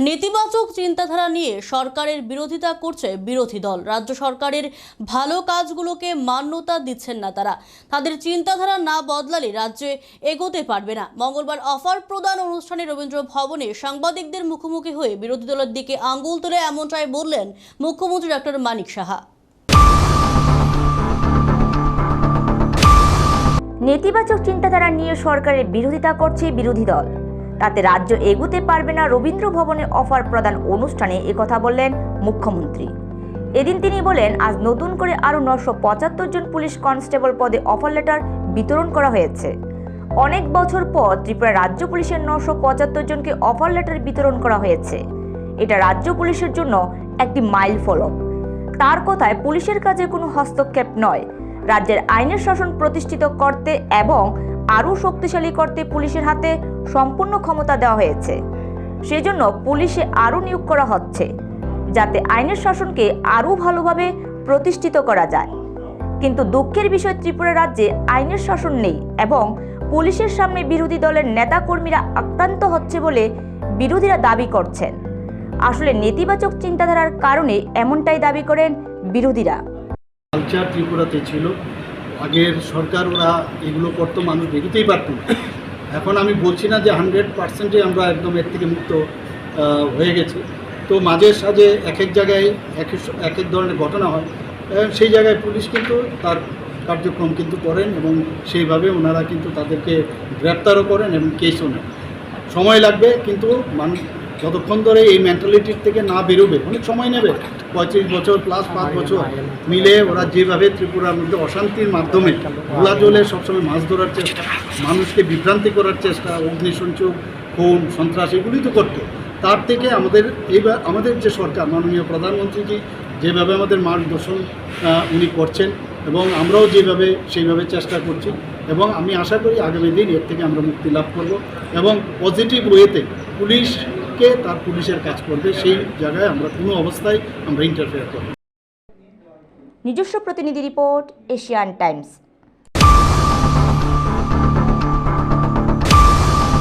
নেতিবাচক চিন্তাধারা নিয়ে সরকারের বিরোধিতা করছে বিরোধী দল। রাজ্য সরকারের ভালো কাজগুলোকে মান্যতা দিচ্ছেন না তারা। তাদের চিন্তাধারা না বদলালে রাজ্যে এগোতে পারবে না। মঙ্গলবার অফার প্রদান অনুষ্ঠানে রবীন্দ্র ভবনে সাংবাদিকদের মুখোমুখি হয়ে বিরোধী দলের দিকে আঙ্গুল তুলে এমনটাই বললেন মুখ্যমন্ত্রী ডক্টর মানিক সাহা। নেতিবাচক চিন্তাধারা নিয়ে সরকারের বিরোধিতা করছে বিরোধী দল। তাতে রাজ্য এগুতে পারবে না রবীন্দ্র ভবনে অফার প্রদান অনুষ্ঠানে একথা বললেন মুখ্যমন্ত্রী। এদিন তিনি বলেন, আজ নতুন করে আরও নশো পঁচাত্তর জন পুলিশ কনস্টেবল পদে অফার লেটার বিতরণ করা হয়েছে। অনেক বছর পর ত্রিপুরা রাজ্য পুলিশের নশো পঁচাত্তর জনকে অফার লেটার বিতরণ করা হয়েছে। এটা রাজ্য পুলিশের জন্য একটি মাইল ফলক। তার কথায় পুলিশের কাজে কোনো হস্তক্ষেপ নয়। রাজ্যের আইনের শাসন প্রতিষ্ঠিত করতে এবং আরও শক্তিশালী করতে পুলিশের হাতে সম্পূর্ণ ক্ষমতা দেওয়া হয়েছে। সেজন্য পুলিশে আরও নিয়োগ করা হচ্ছে, যাতে আইনের শাসনকে আরও ভালোভাবে প্রতিষ্ঠিত করা যায়। কিন্তু দুঃখের বিষয়, ত্রিপুরা রাজ্যে আইনের শাসন নেই এবং পুলিশের সামনে বিরোধী দলের নেতাকর্মীরা আক্রান্ত হচ্ছে বলে বিরোধীরা দাবি করছেন। আসলে নেতিবাচক চিন্তাধারার কারণে এমনটাই দাবি করেন বিরোধীরা। কালচার ত্রিপুরাতে ছিল। আগের সরকার ওরা এগুলো করতো, মানুষ বেরোতেই পারত এখন আমি বলছি না যে হান্ড্রেড পার্সেন্টে আমরা একদম এর থেকে মুক্ত হয়ে গেছি। তো মাঝে সাঝে এক এক জায়গায় এক এক- এক ধরনের ঘটনা হয়। সেই জায়গায় পুলিশ কিন্তু তার কার্যক্রম কিন্তু করেন এবং সেইভাবে ওনারা কিন্তু তাদেরকে গ্রেপ্তারও করেন এবং কেসও নেন। সময় লাগবে, কিন্তু মানুষ যতক্ষণ ধরে এই মেন্টালিটির থেকে না বেরোবে, অনেক সময় নেবে। পঁয়ত্রিশ বছর প্লাস পাঁচ বছর মিলে ওরা যেভাবে ত্রিপুরার মধ্যে অশান্তির মাধ্যমে ঘোলা জলে সবসময় মাছ ধরার চেষ্টা, মানুষকে বিভ্রান্তি করার চেষ্টা, অগ্নিসংযোগ, খুন, সন্ত্রাস এগুলি তো করতো। তার থেকে আমাদের এইবার, আমাদের যে সরকার, মাননীয় প্রধানমন্ত্রীজি যেভাবে আমাদের মার্গদর্শন উনি করছেন এবং আমরাও যেভাবে সেইভাবে চেষ্টা করছি এবং আমি আশা করি আগামী দিন এর থেকে আমরা মুক্তি লাভ করব এবং পজিটিভ ওয়েতে পুলিশকে তার পুলিশের কাজ করবে, সেই জায়গায় আমরা কোনো অবস্থায় আমরা ইন্টারফেয়ার করব নিজস্ব প্রতিনিধি রিপোর্ট, এশিয়ান টাইমস।